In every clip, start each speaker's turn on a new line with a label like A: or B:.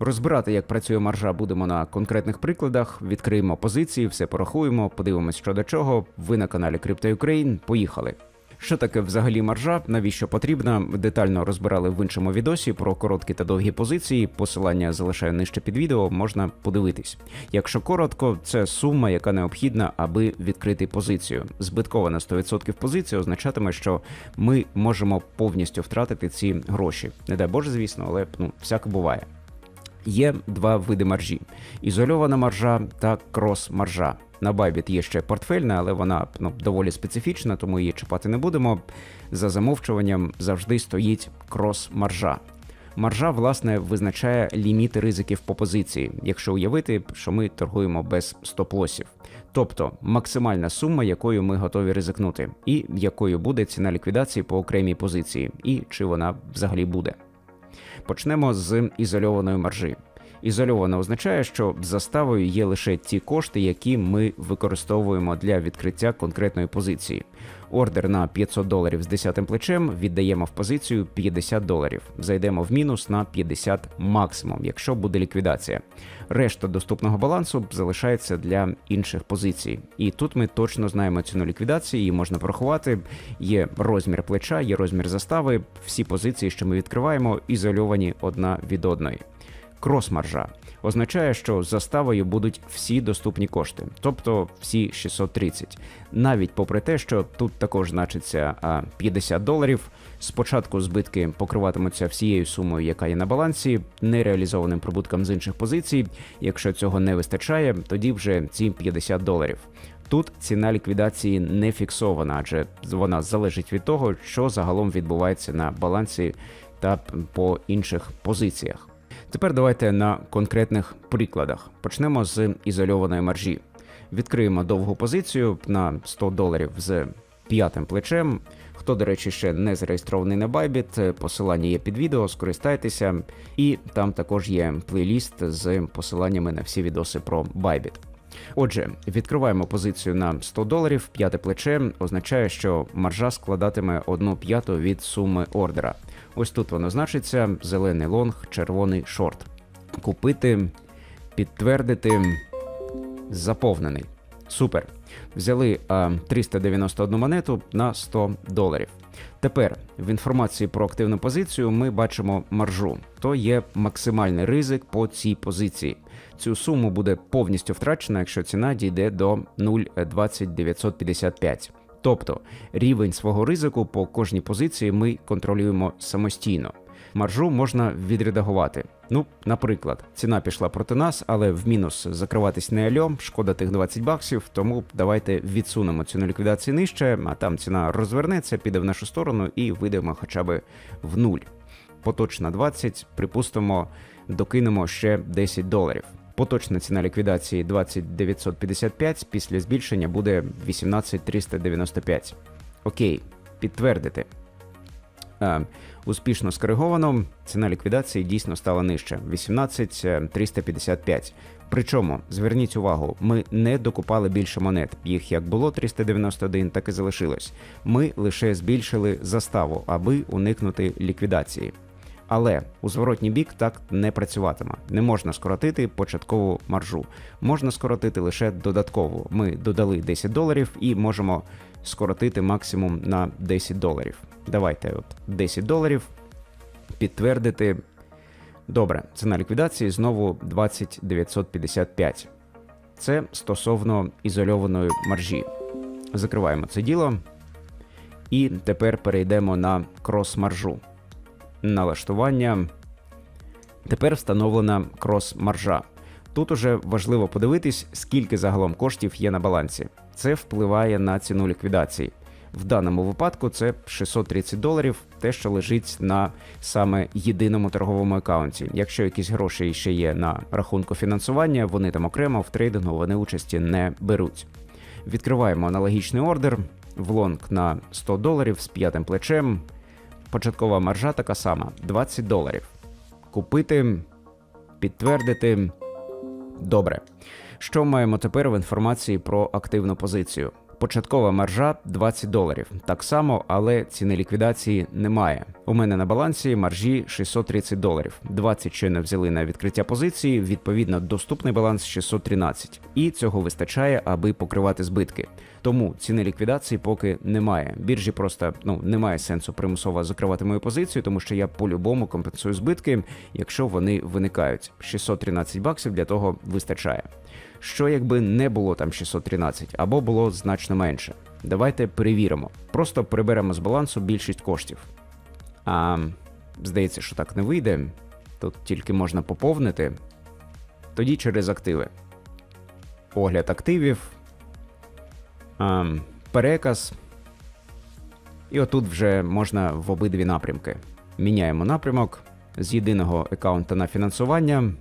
A: Розбирати, як працює маржа, будемо на конкретних прикладах. Відкриємо позиції, все порахуємо, подивимось, що до чого. Ви на каналі Crypto Поїхали. Що таке взагалі маржа? Навіщо потрібна? Детально розбирали в іншому відосі про короткі та довгі позиції. Посилання залишаю нижче під відео, можна подивитись. Якщо коротко, це сума, яка необхідна, аби відкрити позицію. Збиткова на 100% позиція означатиме, що ми можемо повністю втратити ці гроші. Не дай Боже, звісно, але ну всяке буває. Є два види маржі: ізольована маржа та крос-маржа. На Bybit є ще портфельна, але вона ну, доволі специфічна, тому її чіпати не будемо. За замовчуванням завжди стоїть крос-маржа. Маржа, власне, визначає ліміти ризиків по позиції, якщо уявити, що ми торгуємо без стоп-лосів. Тобто максимальна сума, якою ми готові ризикнути, і якою буде ціна ліквідації по окремій позиції, і чи вона взагалі буде. Почнемо з ізольованої маржі. Ізольована означає, що заставою є лише ті кошти, які ми використовуємо для відкриття конкретної позиції. Ордер на 500 доларів з 10 плечем віддаємо в позицію 50 доларів. Зайдемо в мінус на 50 максимум, якщо буде ліквідація. Решта доступного балансу залишається для інших позицій. І тут ми точно знаємо ціну ліквідації, її можна порахувати. Є розмір плеча, є розмір застави. Всі позиції, що ми відкриваємо, ізольовані одна від одної. Крос-маржа означає, що заставою будуть всі доступні кошти, тобто всі 630. Навіть попри те, що тут також значиться а, 50 доларів. Спочатку збитки покриватимуться всією сумою, яка є на балансі, нереалізованим прибутком з інших позицій. Якщо цього не вистачає, тоді вже ці 50 доларів. Тут ціна ліквідації не фіксована, адже вона залежить від того, що загалом відбувається на балансі та по інших позиціях. Тепер давайте на конкретних прикладах. Почнемо з ізольованої маржі. Відкриємо довгу позицію на 100 доларів з п'ятим плечем. Хто, до речі, ще не зареєстрований на Bybit, посилання є під відео, скористайтеся, і там також є плейліст з посиланнями на всі відоси про Bybit. Отже, відкриваємо позицію на 100 доларів. П'яте плече означає, що маржа складатиме 1 п'яту від суми ордера. Ось тут воно значиться: зелений лонг, червоний шорт. Купити, підтвердити, заповнений. Супер. Взяли а, 391 монету на 100 доларів. Тепер в інформації про активну позицію ми бачимо маржу. То є максимальний ризик по цій позиції. Цю суму буде повністю втрачена, якщо ціна дійде до 0,2955. Тобто рівень свого ризику по кожній позиції ми контролюємо самостійно. Маржу можна відредагувати. Ну, наприклад, ціна пішла проти нас, але в мінус закриватись не альом, шкода тих 20 баксів. Тому давайте відсунемо ціну ліквідації нижче, а там ціна розвернеться, піде в нашу сторону і вийдемо хоча б в нуль. Поточна 20, припустимо, докинемо ще 10 доларів. Поточна ціна ліквідації 20955, після збільшення буде 18395. Окей, підтвердити. А, успішно скориговано. Ціна ліквідації дійсно стала нижче 18355. Причому зверніть увагу, ми не докупали більше монет. Їх як було 391, так і залишилось. Ми лише збільшили заставу, аби уникнути ліквідації. Але у зворотній бік так не працюватиме. Не можна скоротити початкову маржу. Можна скоротити лише додаткову. Ми додали 10 доларів і можемо скоротити максимум на 10 доларів. Давайте от 10 доларів підтвердити. Добре, ціна ліквідації знову 20955. Це стосовно ізольованої маржі. Закриваємо це діло. І тепер перейдемо на крос-маржу. Налаштування. Тепер встановлена крос-маржа. Тут уже важливо подивитись, скільки загалом коштів є на балансі. Це впливає на ціну ліквідації. В даному випадку це 630 доларів, те, що лежить на саме єдиному торговому аккаунті. Якщо якісь гроші ще є на рахунку фінансування, вони там окремо в трейдингу вони участі не беруть. Відкриваємо аналогічний ордер в лонг на 100 доларів з п'ятим плечем. Початкова маржа така сама 20 доларів. Купити, підтвердити. Добре. Що маємо тепер в інформації про активну позицію? Початкова маржа 20 доларів. Так само, але ціни ліквідації немає. У мене на балансі маржі 630 доларів. 20 щойно взяли на відкриття позиції. Відповідно, доступний баланс 613. І цього вистачає, аби покривати збитки. Тому ціни ліквідації поки немає. Біржі просто ну немає сенсу примусово закривати мою позицію, тому що я по-любому компенсую збитки, якщо вони виникають. 613 баксів для того вистачає. Що якби не було там 613, або було значно менше. Давайте перевіримо. Просто приберемо з балансу більшість коштів. А здається, що так не вийде. Тут тільки можна поповнити. Тоді через активи. Огляд активів. А, переказ. І отут вже можна в обидві напрямки. Міняємо напрямок з єдиного аккаунта на фінансування.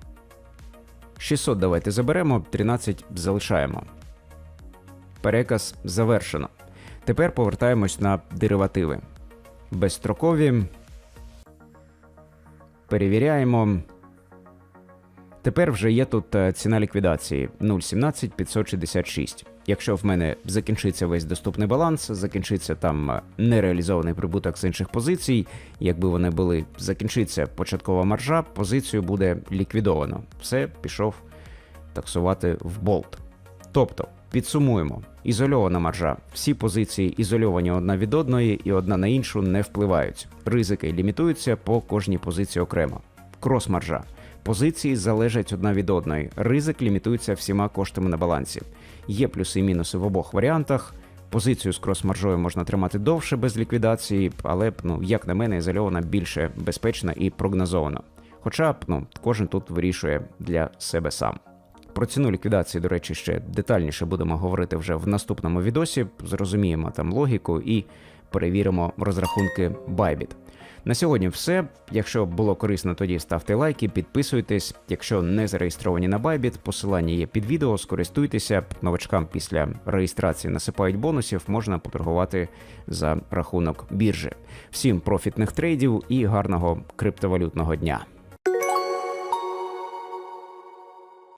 A: 600 давайте заберемо, 13 залишаємо. Переказ завершено. Тепер повертаємось на деривативи. Безстрокові. Перевіряємо. Тепер вже є тут е, ціна ліквідації 0,17 566. Якщо в мене закінчиться весь доступний баланс, закінчиться там е, нереалізований прибуток з інших позицій, якби вони були, закінчиться початкова маржа, позицію буде ліквідовано. Все пішов таксувати в болт. Тобто, підсумуємо: ізольована маржа. Всі позиції ізольовані одна від одної і одна на іншу не впливають. Ризики лімітуються по кожній позиції окремо. Крос-маржа. Позиції залежать одна від одної. Ризик лімітується всіма коштами на балансі. Є плюси і мінуси в обох варіантах. Позицію з крос-маржою можна тримати довше без ліквідації, але ну, як на мене, ізольована більше безпечна і прогнозована. Хоча ну, кожен тут вирішує для себе сам. Про ціну ліквідації, до речі, ще детальніше будемо говорити вже в наступному відосі. Зрозуміємо там логіку і перевіримо розрахунки Bybit. На сьогодні все. Якщо було корисно, тоді ставте лайки, підписуйтесь. Якщо не зареєстровані на Bybit, посилання є під відео, скористуйтеся. Новачкам після реєстрації насипають бонусів, можна поторгувати за рахунок біржі. Всім профітних трейдів і гарного криптовалютного дня.